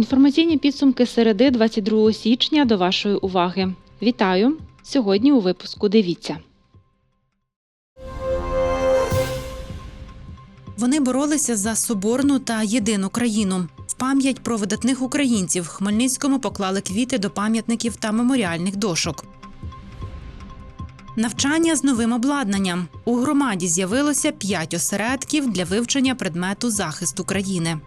Інформаційні підсумки середи 22 січня до вашої уваги. Вітаю! Сьогодні у випуску дивіться. Вони боролися за соборну та єдину країну. В пам'ять про видатних українців Хмельницькому поклали квіти до пам'ятників та меморіальних дошок. Навчання з новим обладнанням у громаді з'явилося п'ять осередків для вивчення предмету захисту країни.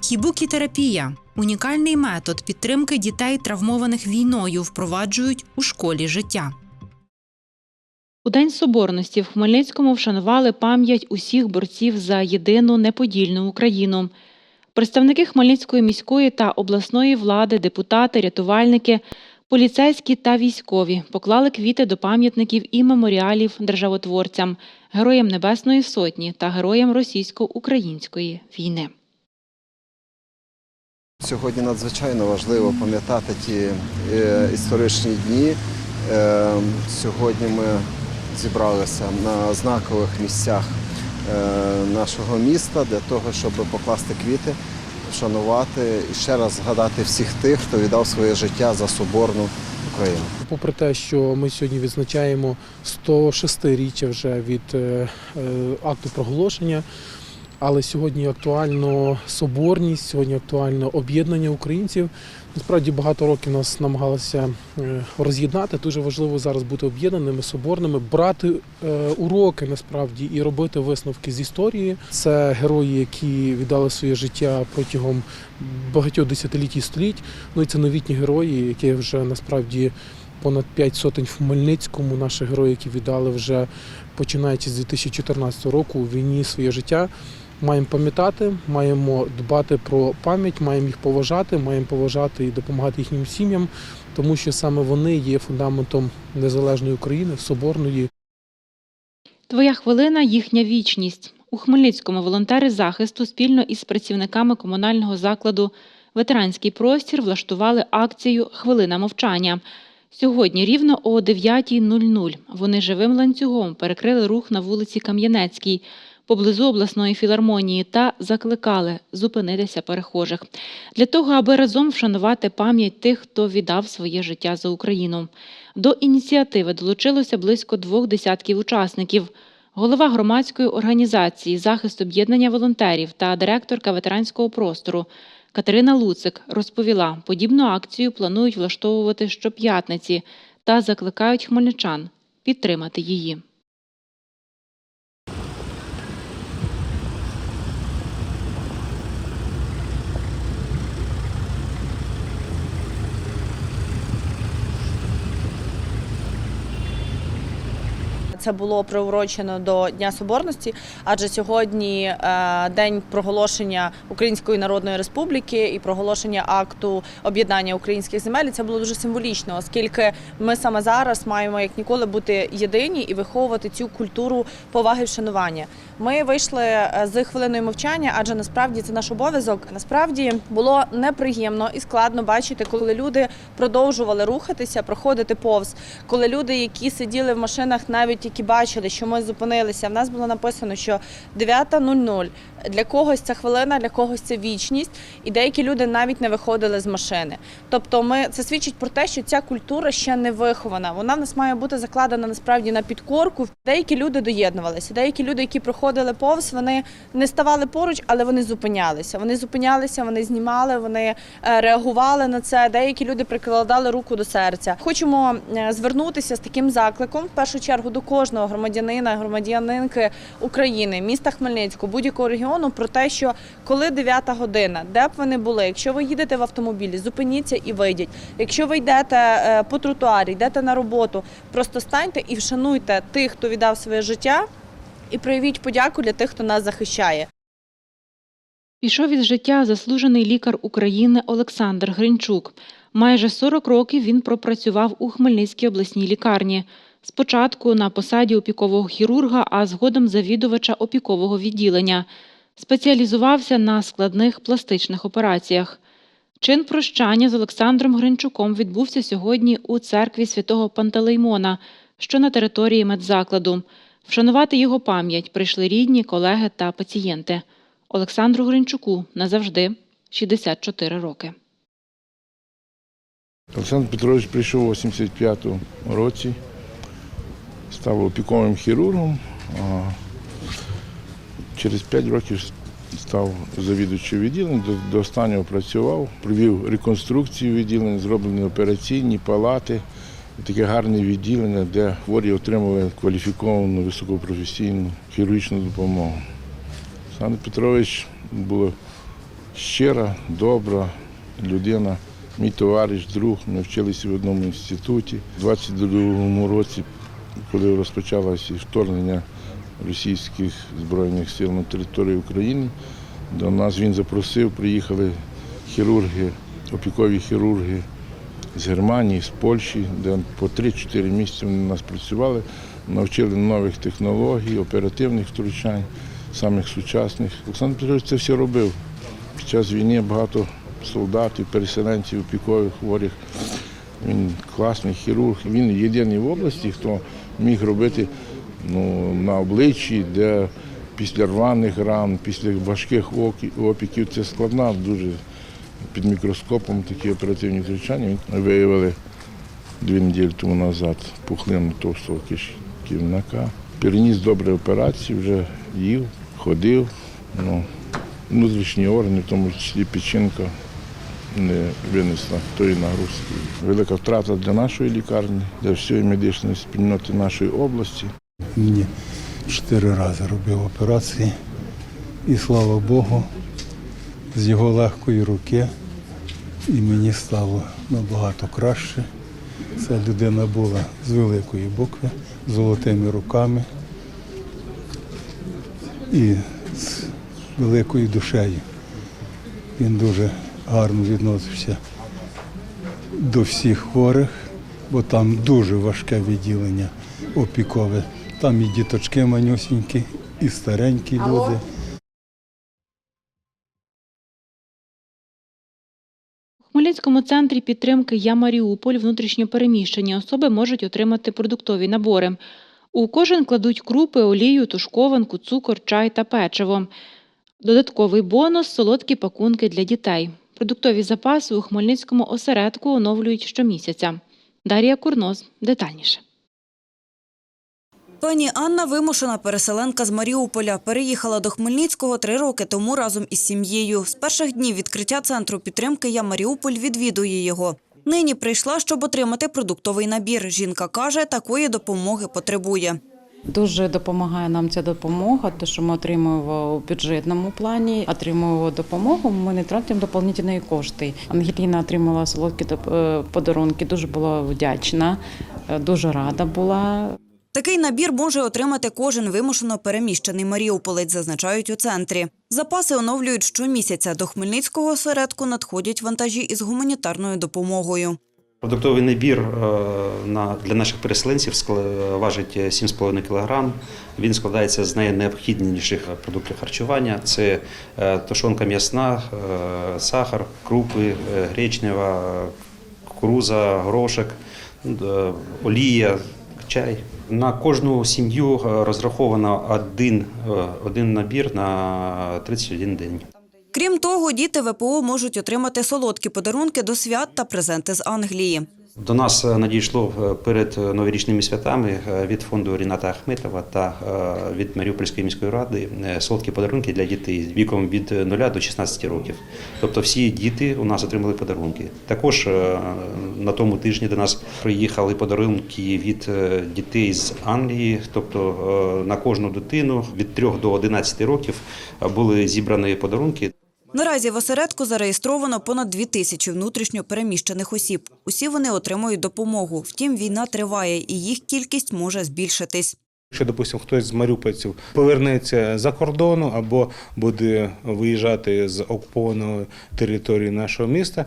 Хібукітерапія унікальний метод підтримки дітей, травмованих війною, впроваджують у школі життя. У День Соборності в Хмельницькому вшанували пам'ять усіх борців за єдину неподільну Україну. Представники Хмельницької міської та обласної влади, депутати, рятувальники, поліцейські та військові поклали квіти до пам'ятників і меморіалів державотворцям, героям Небесної Сотні та героям російсько-української війни. Сьогодні надзвичайно важливо пам'ятати ті е, історичні дні. Е, сьогодні ми зібралися на знакових місцях е, нашого міста для того, щоб покласти квіти, вшанувати і ще раз згадати всіх тих, хто віддав своє життя за соборну Україну. Попри те, що ми сьогодні відзначаємо 106-річчя вже від е, е, акту проголошення, але сьогодні актуально соборність, сьогодні актуально об'єднання українців. Насправді багато років нас намагалися е, роз'єднати. Дуже важливо зараз бути об'єднаними, соборними, брати е, уроки насправді і робити висновки з історії. Це герої, які віддали своє життя протягом багатьох десятиліть і століть. Ну і це новітні герої, які вже насправді понад 5 сотень в Хмельницькому. Наші герої, які віддали вже починаючи з 2014 року у війні своє життя. Маємо пам'ятати, маємо дбати про пам'ять, маємо їх поважати, маємо поважати і допомагати їхнім сім'ям, тому що саме вони є фундаментом незалежної України, соборної. Твоя хвилина їхня вічність. У Хмельницькому волонтери захисту спільно із працівниками комунального закладу Ветеранський простір влаштували акцію Хвилина мовчання. Сьогодні рівно о 9.00 вони живим ланцюгом перекрили рух на вулиці Кам'янецькій поблизу обласної філармонії та закликали зупинитися перехожих для того, аби разом вшанувати пам'ять тих, хто віддав своє життя за Україну. До ініціативи долучилося близько двох десятків учасників. Голова громадської організації захист об'єднання волонтерів та директорка ветеранського простору Катерина Луцик розповіла, подібну акцію планують влаштовувати щоп'ятниці та закликають хмельничан підтримати її. Це було приурочено до Дня Соборності, адже сьогодні е, день проголошення Української Народної Республіки і проголошення акту об'єднання українських земель. І Це було дуже символічно, оскільки ми саме зараз маємо як ніколи бути єдині і виховувати цю культуру поваги вшанування. Ми вийшли е, з хвилиною мовчання, адже насправді це наш обов'язок. Насправді було неприємно і складно бачити, коли люди продовжували рухатися, проходити повз, коли люди, які сиділи в машинах, навіть які бачили, що ми зупинилися. В нас було написано, що 9.00. Для когось це хвилина, для когось це вічність, і деякі люди навіть не виходили з машини. Тобто, ми це свідчить про те, що ця культура ще не вихована. Вона в нас має бути закладена насправді на підкорку. Деякі люди доєднувалися, деякі люди, які проходили повз, вони не ставали поруч, але вони зупинялися. Вони зупинялися, вони знімали, вони е, реагували на це. Деякі люди прикладали руку до серця. Хочемо е, звернутися з таким закликом в першу чергу до кожного громадянина, громадянинки України, міста Хмельницького, будь-якого регіону про те, що коли 9 година, де б ви не були, якщо ви їдете в автомобілі, зупиніться і вийдіть. Якщо ви йдете е, по тротуарі, йдете на роботу, просто станьте і вшануйте тих, хто віддав своє життя, і проявіть подяку для тих, хто нас захищає. Пішов із життя заслужений лікар України Олександр Гринчук. Майже 40 років він пропрацював у Хмельницькій обласній лікарні. Спочатку на посаді опікового хірурга, а згодом завідувача опікового відділення. Спеціалізувався на складних пластичних операціях. Чин прощання з Олександром Гринчуком відбувся сьогодні у церкві святого Пантелеймона, що на території медзакладу. Вшанувати його пам'ять прийшли рідні, колеги та пацієнти. Олександру Гринчуку назавжди 64 роки. Олександр Петрович прийшов у 85-му році, став опіковим хірургом, а через 5 років став завідувачем відділення, до, останнього працював, провів реконструкцію відділення, зроблені операційні палати, таке гарне відділення, де хворі отримали кваліфіковану високопрофесійну хірургічну допомогу. Олександр Петрович була щира, добра людина. Мій товариш, друг, ми вчилися в одному інституті. У 22-му році, коли розпочалося вторгнення російських збройних сил на територію України, до нас він запросив, приїхали хірурги, опікові хірурги з Германії, з Польщі, де по 3-4 місяці вони нас працювали, навчили нових технологій, оперативних втручань, самих сучасних. Олександр Петрович це все робив. Під час війни багато солдатів, переселенців, опікових хворих. Він класний хірург. Він єдиний в області, хто міг робити ну, на обличчі, де після рваних ран, після важких опіків це складна, дуже під мікроскопом такі оперативні втручання. Виявили дві неділі тому назад пухлину товстого кишківника. Переніс добре операції, вже їв, ходив. Ну, внутрішні органи, в тому числі печінка, не винесла тої нагрузки. Велика втрата для нашої лікарні, для всієї медичної спільноти нашої області. Мені чотири рази робив операції. І слава Богу, з його легкої руки і мені стало набагато краще. Ця людина була з великої букви, з золотими руками і з великою душею. Він дуже гарно відносився до всіх хворих, бо там дуже важке відділення опікове. Там і діточки манюсінькі, і старенькі люди. У Хмельницькому центрі підтримки Я Маріуполь внутрішньопереміщені особи можуть отримати продуктові набори. У кожен кладуть крупи, олію, тушкованку, цукор, чай та печиво. Додатковий бонус солодкі пакунки для дітей. Продуктові запаси у Хмельницькому осередку оновлюють щомісяця. Дар'я Курноз детальніше. Пані Анна вимушена переселенка з Маріуполя. Переїхала до Хмельницького три роки тому разом із сім'єю. З перших днів відкриття центру підтримки «Я Маріуполь» відвідує його. Нині прийшла, щоб отримати продуктовий набір. Жінка каже, такої допомоги потребує. Дуже допомагає нам ця допомога, те, що ми отримуємо у бюджетному плані, отримуємо допомогу. Ми не тратимо доповнительні кошти. Ангеліна отримала солодкі е, подарунки. Дуже була вдячна, е, дуже рада була. Такий набір може отримати кожен вимушено переміщений маріуполець, зазначають у центрі. Запаси оновлюють щомісяця. До Хмельницького осередку надходять вантажі із гуманітарною допомогою. Продуктовий набір е, для наших переселенців скла- важить 7,5 кг. Він складається з найнеобхідніших продуктів харчування. Це е, тушонка м'ясна, е, сахар, крупи, е, гречнева, кукуруза, горошок, е, олія, чай. На кожну сім'ю е, розраховано один, е, один набір на 31 день. Крім того, діти ВПО можуть отримати солодкі подарунки до свят та презенти з Англії. До нас е, надійшло е, перед е, новорічними святами від фонду Ріната Ахметова та від Маріупольської міської ради солодкі подарунки для дітей віком від 0 до 16 років. Тобто всі діти у нас отримали подарунки. Також на тому тижні до нас приїхали подарунки від дітей з Англії. Тобто на кожну дитину від 3 до 11 років були зібрані подарунки. Наразі в осередку зареєстровано понад дві тисячі внутрішньо переміщених осіб. Усі вони отримують допомогу. Втім, війна триває і їх кількість може збільшитись. Якщо, допустимо, хтось з маріупольців повернеться за кордону або буде виїжджати з окупованої території нашого міста,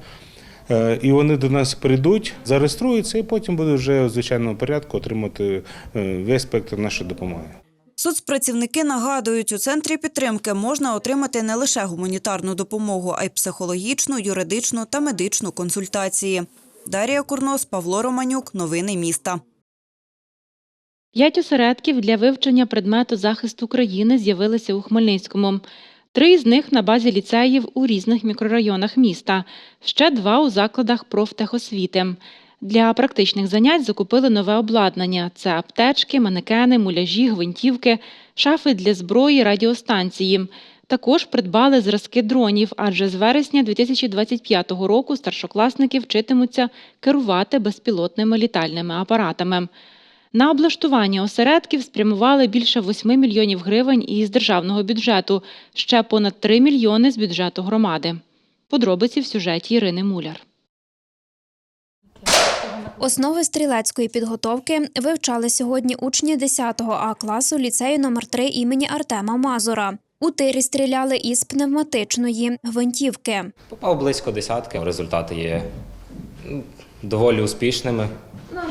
е, і вони до нас прийдуть, зареєструються і потім будуть вже в звичайному порядку отримати е, весь спектр нашої допомоги. Соцпрацівники нагадують, у центрі підтримки можна отримати не лише гуманітарну допомогу, а й психологічну, юридичну та медичну консультації. Дарія Курнос, Павло Романюк. Новини міста. П'ять осередків для вивчення предмету захисту країни з'явилися у Хмельницькому. Три з них на базі ліцеїв у різних мікрорайонах міста, ще два у закладах профтехосвіти. Для практичних занять закупили нове обладнання: це аптечки, манекени, муляжі, гвинтівки, шафи для зброї, радіостанції. Також придбали зразки дронів, адже з вересня 2025 року старшокласники вчитимуться керувати безпілотними літальними апаратами. На облаштування осередків спрямували більше 8 мільйонів гривень із державного бюджету, ще понад 3 мільйони з бюджету громади. Подробиці в сюжеті Ірини Муляр. Основи стрілецької підготовки вивчали сьогодні учні 10 А класу ліцею номер 3 імені Артема Мазура. У тирі стріляли із пневматичної гвинтівки. Попав близько десятки. Результати є доволі успішними,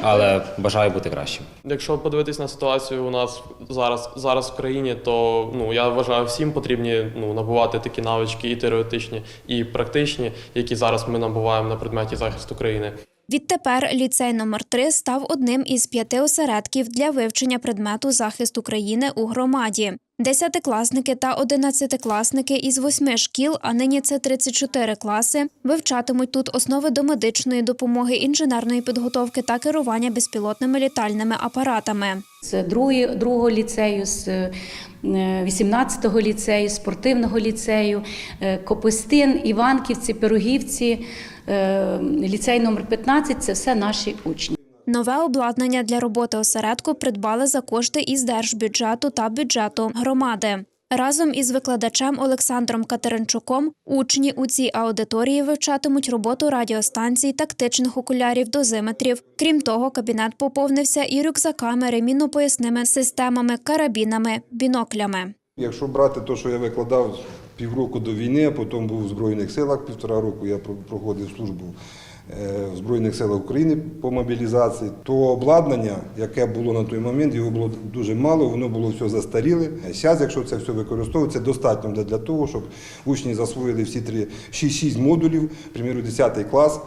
але бажаю бути кращим. Якщо подивитись на ситуацію у нас зараз зараз в країні, то ну я вважаю, всім потрібні ну набувати такі навички і теоретичні, і практичні, які зараз ми набуваємо на предметі захисту країни. Відтепер ліцей номер 3 став одним із п'яти осередків для вивчення предмету захисту країни у громаді. Десятикласники та одинадцятикласники із восьми шкіл, а нині це 34 класи, вивчатимуть тут основи до медичної допомоги, інженерної підготовки та керування безпілотними літальними апаратами. з другої- другого ліцею, з е, 18-го ліцею, спортивного ліцею, е, Копистин, Іванківці, Пирогівці, е, ліцей номер 15 – це все наші учні. Нове обладнання для роботи осередку придбали за кошти із держбюджету та бюджету громади. Разом із викладачем Олександром Катеринчуком учні у цій аудиторії вивчатимуть роботу радіостанцій, тактичних окулярів, дозиметрів. Крім того, кабінет поповнився і рюкзаками, ремінно-поясними системами, карабінами, біноклями. Якщо брати те, що я викладав півроку до війни, а потім був в Збройних силах півтора року, я проходив службу е, в Збройних силах України по мобілізації, то обладнання, яке було на той момент, його було дуже мало, воно було все застаріле. Зараз, якщо це все використовується, достатньо для- того, щоб учні засвоїли всі три 6 модулів, приміру 10 клас,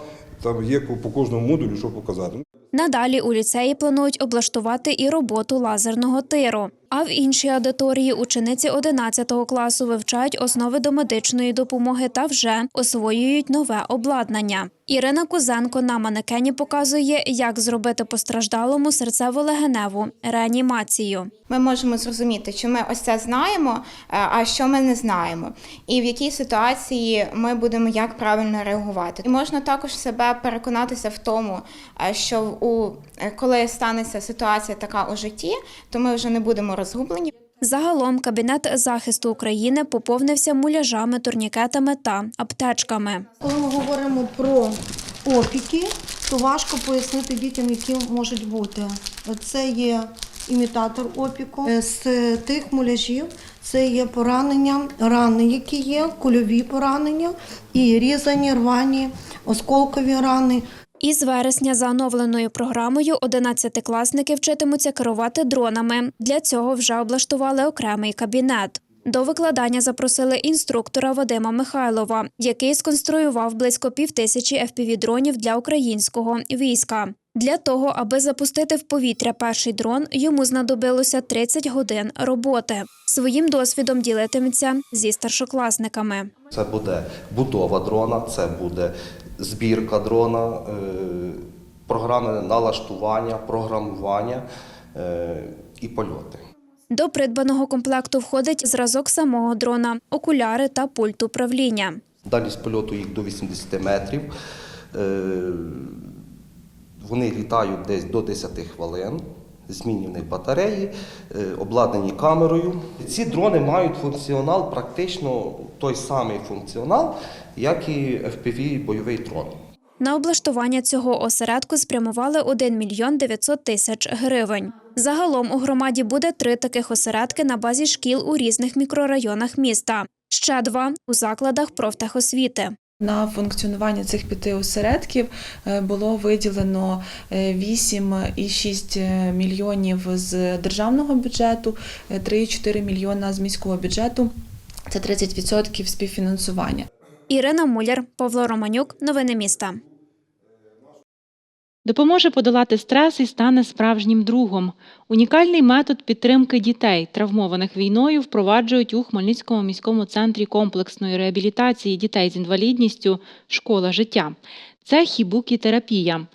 там є по кожному модулю, що показати. Надалі у ліцеї планують облаштувати і роботу лазерного тиру. А в іншій аудиторії учениці 11 класу вивчають основи до медичної допомоги та вже освоюють нове обладнання. Ірина Кузенко на манекені показує, як зробити постраждалому серцево-легеневу реанімацію. Ми можемо зрозуміти, що ми ось це знаємо, е, а що ми не знаємо, і в якій ситуації ми будемо як правильно реагувати. І можна також себе переконатися в тому, е, що у е, коли станеться ситуація така у житті, то ми вже не будемо розгублені. Загалом кабінет захисту України поповнився муляжами, турнікетами та аптечками. Коли ми говоримо про опіки, то важко пояснити дітям, які можуть бути. Це є імітатор опіку. З тих муляжів це є поранення, рани, які є, кульові поранення і різані, рвані, осколкові рани. Із вересня за оновленою програмою одинадцятикласники вчитимуться керувати дронами. Для цього вже облаштували окремий кабінет. До викладання запросили інструктора Вадима Михайлова, який сконструював близько півтисячі FPV-дронів для українського війська. Для того, аби запустити в повітря перший дрон, йому знадобилося 30 годин роботи. Своїм досвідом ділитиметься зі старшокласниками. Це буде будова дрона, це буде збірка дрона, е, програми налаштування, програмування е, і польоти. До придбаного комплекту входить зразок самого дрона, окуляри та пульт управління. Дальність польоту їх до 80 метрів. Е, Вони літають десь до 10 хвилин. Змінні батареї, е, обладнані камерою. Ці дрони мають функціонал, практично той самий функціонал, як і FPV бойовий дрон. На облаштування цього осередку спрямували 1 мільйон 900 тисяч гривень. Загалом у громаді буде три таких осередки на базі шкіл у різних мікрорайонах міста. Ще два у закладах профтехосвіти. На функціонування цих п'яти осередків е, було виділено е, 8,6 мільйонів з державного бюджету, е, 3,4 мільйона з міського бюджету. Це 30% співфінансування. Ірина Муляр, Павло Романюк. Новини міста. Допоможе подолати стрес і стане справжнім другом. Унікальний метод підтримки дітей, травмованих війною, впроваджують у Хмельницькому міському центрі комплексної реабілітації дітей з інвалідністю Школа життя. Це хібукі-терапія.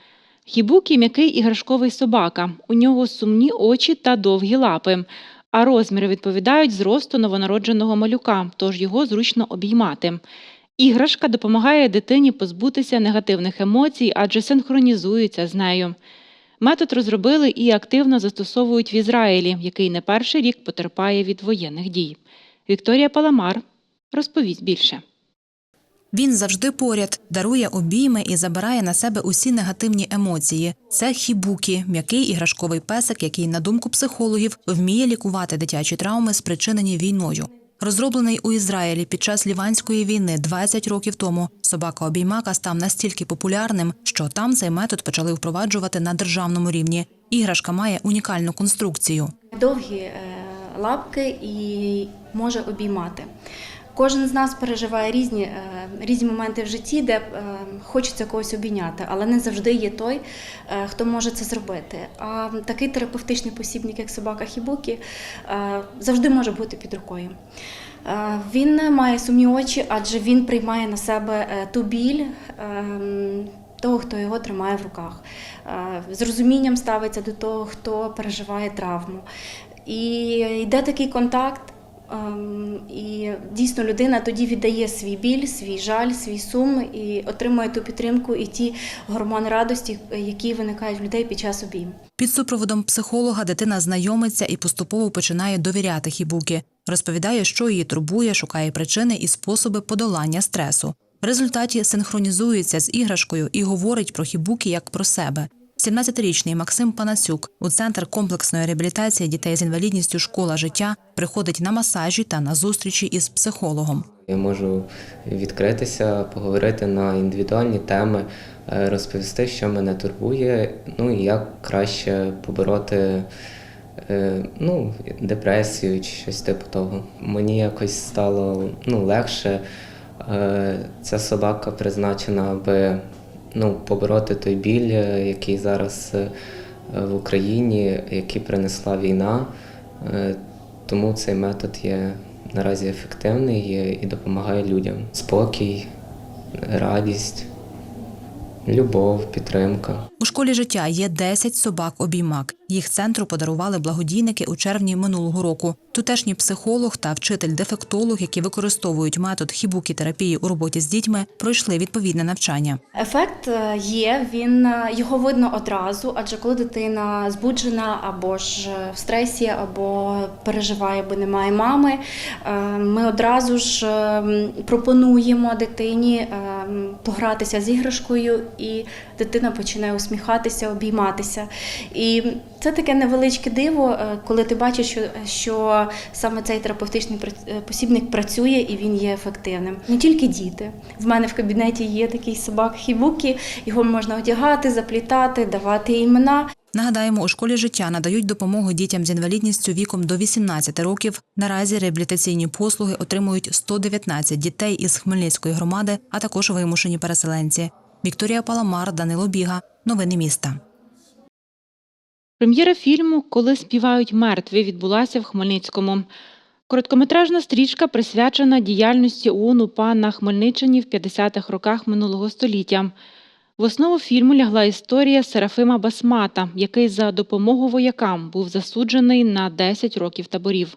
Хібукі м'який іграшковий собака. У нього сумні очі та довгі лапи. А розміри відповідають зросту новонародженого малюка, тож його зручно обіймати. Іграшка допомагає дитині позбутися негативних емоцій, адже синхронізується з нею. Метод розробили і активно застосовують в Ізраїлі, який не перший рік потерпає від воєнних дій. Вікторія Паламар розповість більше. Він завжди поряд, дарує обійми і забирає на себе усі негативні емоції. Це хібукі, м'який іграшковий песик, який, на думку психологів, вміє лікувати дитячі травми, спричинені війною. Розроблений у Ізраїлі під час ліванської війни 20 років тому, собака обіймака став настільки популярним, що там цей метод почали впроваджувати на державному рівні. Іграшка має унікальну конструкцію. довгі е, лапки і може обіймати. Кожен з нас переживає різні, е, різні моменти в житті, де е, хочеться когось обійняти, але не завжди є той, е, хто може це зробити. А такий терапевтичний посібник, як собака Хібукі, завжди може бути під рукою. Він має сумні очі, адже він приймає на себе ту біль. Того, хто його тримає в руках, з розумінням ставиться до того, хто переживає травму. І йде такий контакт, і дійсно людина тоді віддає свій біль, свій жаль, свій сум і отримує ту підтримку і ті гормони радості, які виникають в людей під час обійму. Під супроводом психолога дитина знайомиться і поступово починає довіряти хібуки. Розповідає, що її турбує, шукає причини і способи подолання стресу. В результаті синхронізується з іграшкою і говорить про хібуки як про себе. 17-річний Максим Панасюк у центр комплексної реабілітації дітей з інвалідністю Школа життя приходить на масажі та на зустрічі із психологом. Я можу відкритися, поговорити на індивідуальні теми, е, розповісти, що мене турбує, ну і як краще побороти е, ну, депресію чи щось типу того. Мені якось стало ну, легше. Е, Ця собака призначена, аби ну, побороти той біль, е, який зараз е, в Україні, який принесла війна. Е, Тому цей метод є наразі ефективний і допомагає людям. Спокій, радість, любов, підтримка. У школі життя є 10 собак-обіймак. Їх центру подарували благодійники у червні минулого року. Тутешній психолог та вчитель-дефектолог, які використовують метод хібукі-терапії у роботі з дітьми, пройшли відповідне навчання. Ефект е, є, він е, його видно одразу, адже коли дитина збуджена або ж в стресі, або переживає, бо немає мами, е, ми одразу ж е, пропонуємо дитині е, погратися з іграшкою, і дитина починає усміхатися, обійматися. І це таке невеличке диво, е, коли ти бачиш, що, що саме цей терапевтичний е, посібник працює і він є ефективним. Не тільки діти. В мене в кабінеті є такий собак хібукі, його можна одягати, заплітати, давати імена. Нагадаємо, у школі життя надають допомогу дітям з інвалідністю віком до 18 років. Наразі реабілітаційні послуги отримують 119 дітей із Хмельницької громади, а також вимушені переселенці. Вікторія Паламар, Данило Біга. Новини міста. Прем'єра фільму Коли співають мертві відбулася в Хмельницькому. Короткометражна стрічка присвячена діяльності ООН УПА на Хмельниччині в 50-х роках минулого століття. В основу фільму лягла історія Серафима Басмата, який за допомогу воякам був засуджений на 10 років таборів.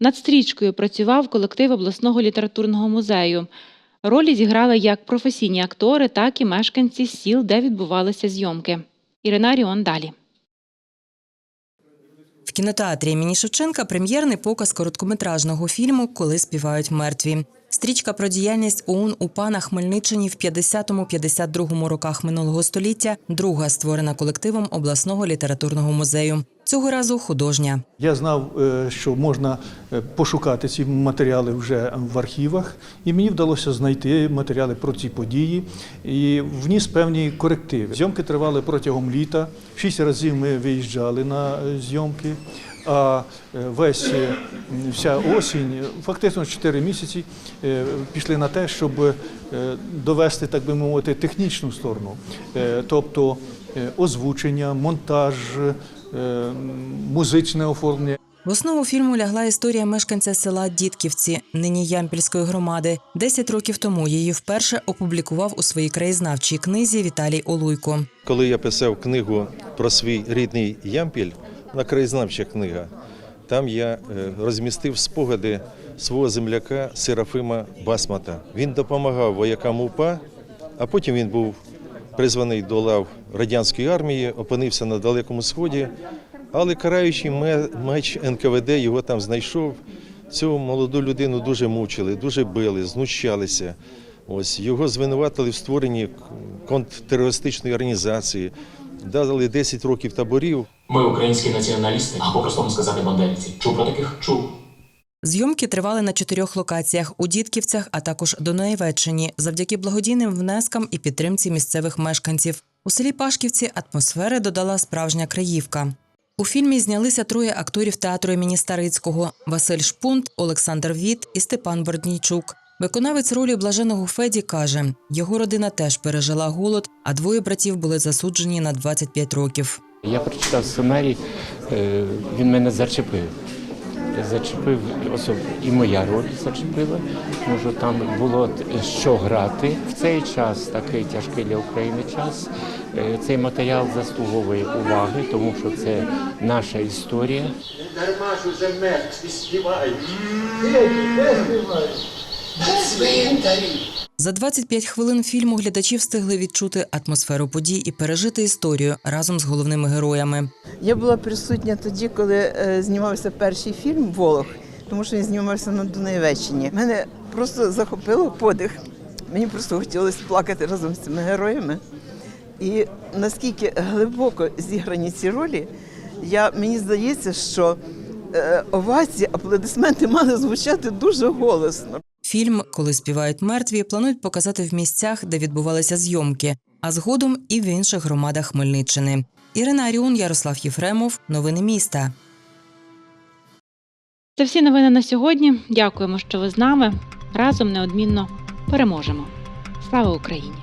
Над стрічкою працював колектив обласного літературного музею. Ролі зіграли як професійні актори, так і мешканці сіл, де відбувалися зйомки. Ірина Ріон далі. Кінотеатрі імені Шевченка прем'єрний показ короткометражного фільму Коли співають мертві. Стрічка про діяльність ОУН УПА на Хмельниччині в 50-52 роках минулого століття, друга створена колективом обласного літературного музею. Цього разу художня. Я знав, е, що можна е, пошукати ці матеріали вже в архівах, і мені вдалося знайти матеріали про ці події і вніс певні корективи. Зйомки тривали протягом літа. Шість разів ми виїжджали на е, зйомки. А весь вся осінь, фактично 4 місяці, пішли на те, щоб довести, так би мовити, технічну сторону, тобто озвучення, монтаж, музичне оформлення. В основу фільму лягла історія мешканця села Дідківці, нині Ямпільської громади. Десять років тому її вперше опублікував у своїй краєзнавчій книзі Віталій Олуйко. Коли я писав книгу про свій рідний Ямпіль, на краєзнавча книга, там я е, розмістив спогади свого земляка Серафима Басмата. Він допомагав воякам УПА, а потім він був призваний до лав радянської армії, опинився на Далекому Сході, але караючий меч НКВД його там знайшов. Цю молоду людину дуже мучили, дуже били, знущалися. Ось його звинуватили в створенні контртерористичної організації, дали 10 років таборів. Ми українські націоналісти, а по-простому сказати бандерівці. Чув про таких? Чув. Зйомки тривали на чотирьох локаціях у Дідківцях, а також Дунаєвеччині, завдяки благодійним внескам і підтримці місцевих мешканців. У селі Пашківці атмосфери додала справжня Криївка. У фільмі знялися троє акторів театру імені Старицького: Василь Шпунт, Олександр Віт і Степан Борднійчук. Виконавець ролі блаженого Феді каже, його родина теж пережила голод, а двоє братів були засуджені на 25 років. Я прочитав сценарій, е, він мене зачепив. Зачепив особ... і моя роль зачепила, тому що там було що грати в цей час, такий тяжкий для України час. Е, Цей матеріал заслуговує уваги, тому що це наша історія. Дарма ж уже мертві співають. Свинтарі. За 25 хвилин фільму глядачі встигли відчути атмосферу подій і пережити історію разом з головними героями. Я була присутня тоді, коли е, знімався перший фільм Волох, тому що він знімався на Дунаєвеччині. Мене просто захопило подих. Мені просто хотілося плакати разом з цими героями. І наскільки глибоко зіграні ці ролі, я, мені здається, що е, овації, аплодисменти мали звучати дуже голосно. Фільм, коли співають мертві, планують показати в місцях, де відбувалися зйомки, а згодом і в інших громадах Хмельниччини. Ірина Аріон, Ярослав Єфремов, новини міста. Це всі новини на сьогодні. Дякуємо, що ви з нами. Разом неодмінно переможемо. Слава Україні!